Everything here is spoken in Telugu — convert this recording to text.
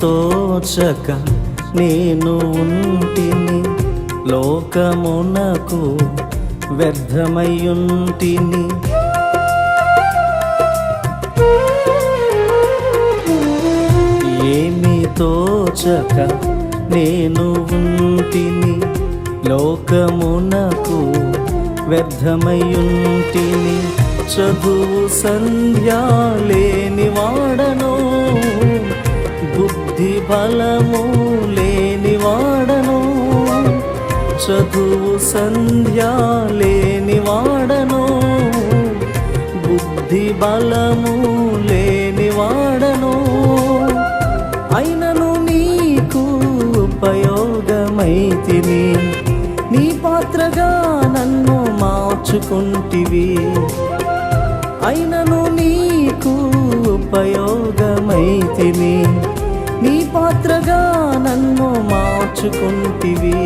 తోచక నేను ఉంటిని లోకమునకు వ్యర్థమయ్యుంటిని. ఏమి తోచక నేను ఉంటిని లోకమునకు వ్యర్థమయ్యుంటిని. చదువు సంధ్యాలే బుద్ధి బలము లేని వాడను. చదువు సంధ్యా లేని వాడను. బుద్ధి బలము లేని వాడను. అయినను నీకు ఉపయోగమైతిని. నీ పాత్రగా నన్ను మార్చుకుంటివి. అయినను నీకు ఉపయోగ పాత్రగా నన్ను మార్చుకుంటివి.